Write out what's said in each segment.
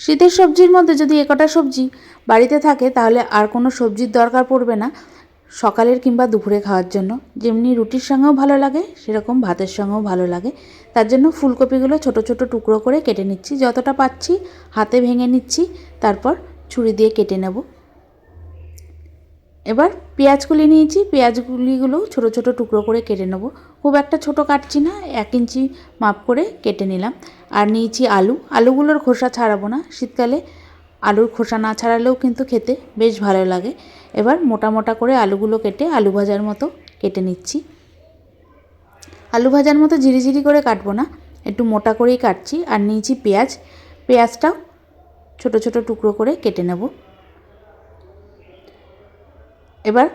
শীতের সবজির মধ্যে যদি একটা সবজি বাড়িতে থাকে, তাহলে আর কোনো সবজির দরকার পড়বে না সকালের কিংবা দুপুরে খাওয়ার জন্য। যেমনি রুটির সঙ্গেও ভালো লাগে, সেরকম ভাতের সঙ্গেও ভালো লাগে। তার জন্য ফুলকপিগুলো ছোট ছোট টুকরো করে কেটে নিচ্ছি। যতটা পাচ্ছি হাতে ভেঙে নিচ্ছি, তারপর ছুরি দিয়ে কেটে নেব। এবার পেঁয়াজগুলি নিয়েছি, পেঁয়াজগুলিগুলো ছোট ছোট টুকরো করে কেটে নেব। খুব একটা ছোট কাটছি না, এক ইঞ্চি মাপ করে কেটে নিলাম। আর নিয়েছি আলু, আলুগুলোর খোসা ছাড়াবো না। শীতকালে আলুর খোসা না ছাড়ালেও কিন্তু খেতে বেশ ভালো লাগে। এবার মোটা মোটা করে আলুগুলো কেটে আলু ভাজার মতো কেটে নিচ্ছি। আলু ভাজার মতো ঝিরিঝিরি করে কাটবো না, একটু মোটা করেই কাটছি। আর নিয়েছি পেঁয়াজ, পেঁয়াজটাও ছোট ছোট টুকরো করে কেটে নেব। এবার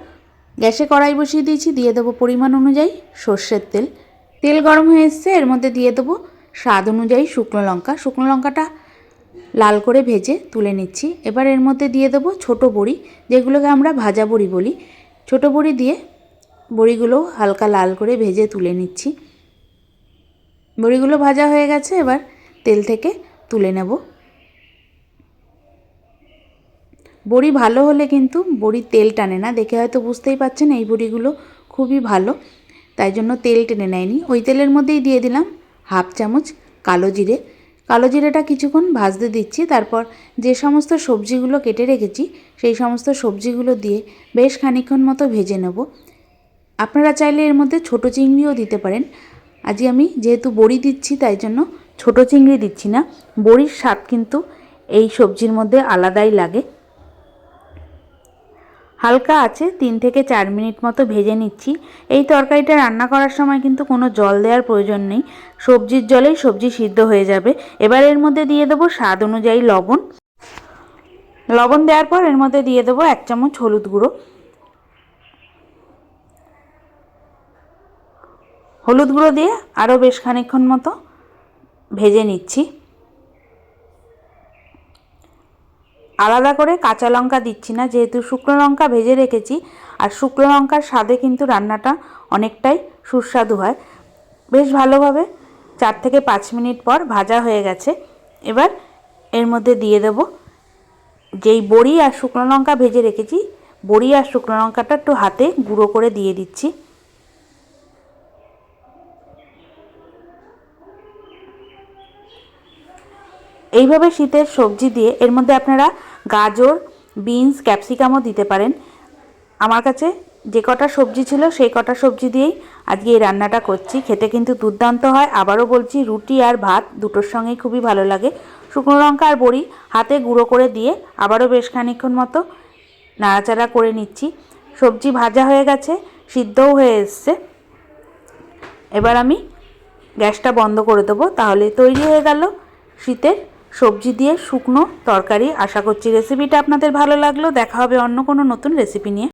গ্যাসে কড়াই বসিয়ে দিয়েছি, দিয়ে দেবো পরিমাণ অনুযায়ী সর্ষের তেল। তেল গরম হয়ে এসছে, এর মধ্যে দিয়ে দেবো স্বাদ অনুযায়ী শুকনো লঙ্কা। শুকনো লঙ্কাটা লাল করে ভেজে তুলে নিচ্ছি। এবার এর মধ্যে দিয়ে দেবো ছোটো বড়ি, যেগুলোকে আমরা ভাজা বড়ি বলি। ছোটো বড়ি দিয়ে বড়িগুলো হালকা লাল করে ভেজে তুলে নিচ্ছি। বড়িগুলো ভাজা হয়ে গেছে, এবার তেল থেকে তুলে নেব। বড়ি ভালো হলে কিন্তু বড়ির তেল টানে না। দেখে হয়তো বুঝতেই পাচ্ছেন এই বড়িগুলো খুবই ভালো। তাই জন্য তেল টেনে নেয়নি। ওই তেলের মধ্যেই দিয়ে দিলাম হাফ চামচ কালো জিরে। কালো জিরেটা কিছুক্ষণ ভাজতে দিচ্ছি। তারপর যে সমস্ত সবজিগুলো কেটে রেখেছি, সেই সমস্ত সবজিগুলো দিয়ে বেশ খানিক্ষণ মতো ভেজে নেব। আপনারা চাইলে এর মধ্যে ছোটো চিংড়িও দিতে পারেন। আজকে আমি যেহেতু বড়ি দিচ্ছি, তাই জন্য ছোটো চিংড়ি দিচ্ছি না। বড়ির স্বাদ কিন্তু এই সবজির মধ্যে আলাদাই লাগে। হালকা আছে, তিন থেকে চার মিনিট মতো ভেজে নিচ্ছি। এই তরকারিটা রান্না করার সময় কিন্তু কোনো জল দেওয়ার প্রয়োজন নেই। সবজির জলেই সবজি সিদ্ধ হয়ে যাবে। এবার এর মধ্যে দিয়ে দেবো স্বাদ অনুযায়ী লবণ। লবণ দেওয়ার পর এর মধ্যে দিয়ে দেবো এক চামচ হলুদ গুঁড়ো। হলুদ গুঁড়ো দিয়ে আরও বেশ খানিক্ষণ মতো ভেজে নিচ্ছি। আলাদা করে কাঁচা লঙ্কা দিচ্ছি না, যেহেতু শুকনো লঙ্কা ভেজে রেখেছি, আর শুকনো লঙ্কার স্বাদে কিন্তু রান্নাটা অনেকটাই সুস্বাদু হয়। বেশ ভালোভাবে চার থেকে পাঁচ মিনিট পর ভাজা হয়ে গেছে। এবার এর মধ্যে দিয়ে দেব যেই বড়ি আর শুকনো লঙ্কা ভেজে রেখেছি, বড়ি আর শুকনো লঙ্কাটা একটু হাতে গুঁড়ো করে দিয়ে দিচ্ছি। এইভাবে শীতের সবজি দিয়ে এর মধ্যে আপনারা গাজর, বিনস, ক্যাপসিকামও দিতে পারেন। আমার কাছে যে কটা সবজি ছিল সেই কটা সবজি দিয়েই আজকে এই রান্নাটা করছি। খেতে কিন্তু দুর্দান্ত হয়। আবারও বলছি, রুটি আর ভাত দুটোর সঙ্গেই খুবই ভালো লাগে। শুকনো লঙ্কা আর বড়ি হাতে গুঁড়ো করে দিয়ে আবারও বেশ খানিক্ষণ মতো নাড়াচাড়া করে নিচ্ছি। সবজি ভাজা হয়ে গেছে, সিদ্ধও হয়ে এসছে। এবার আমি গ্যাসটা বন্ধ করে দেবো। তাহলে তৈরি হয়ে গেল শীতের সবজি দিয়ে শুকনো তরকারি। আশা করছি রেসিপিটা আপনাদের ভালো লাগল। দেখা হবে অন্য কোনো নতুন রেসিপি নিয়ে।